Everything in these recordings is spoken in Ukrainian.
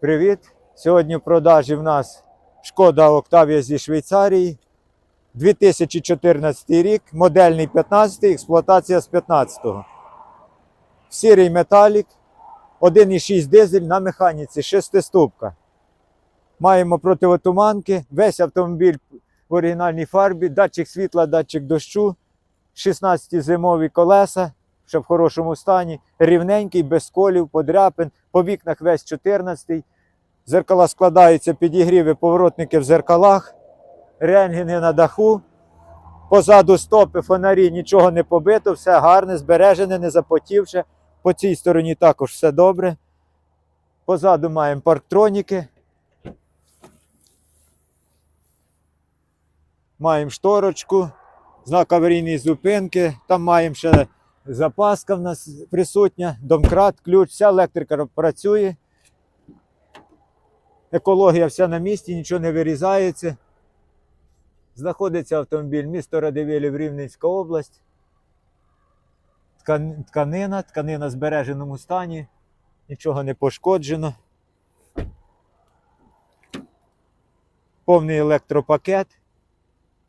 Привіт! Сьогодні в продажі в нас шкода Октавія зі Швейцарії. 2014 рік, модельний 15, експлуатація з 15-го. Сірий металік, 1,6 дизель на механіці, шестиступка. Маємо противотуманки, весь автомобіль в оригінальній фарбі, датчик світла, датчик дощу, 16 зимові колеса, ще в хорошому стані, рівненький, без колів, подряпин, по вікнах весь 14 Зеркала складаються, підігріви, поворотники в зеркалах, рентгени на даху. Позаду стопи, фонарі, нічого не побито, все гарне, збережене, не запотівше. По цій стороні також все добре. Позаду маємо парктроніки. Маємо шторочку, знак аварійної зупинки. Там маємо ще запаска в нас присутня, домкрат, ключ, вся електрика працює. Екологія вся на місці, нічого не вирізається. Знаходиться автомобіль місто Радивилів, Рівненська область. Тканина, тканина в збереженому стані, нічого не пошкоджено. Повний електропакет,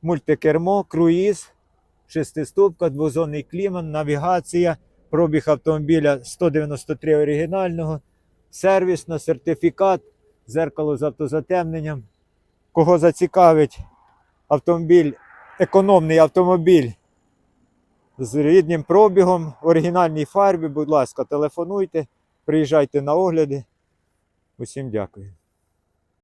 мультикермо, круїз, шестиступка, двозонний клімат, навігація, пробіг автомобіля 193 оригінального, сервісно, сертифікат, зеркало з автозатемненням. Кого зацікавить автомобіль, економний автомобіль з рідним пробігом, в оригінальній фарбі, будь ласка, телефонуйте, приїжджайте на огляди. Усім дякую.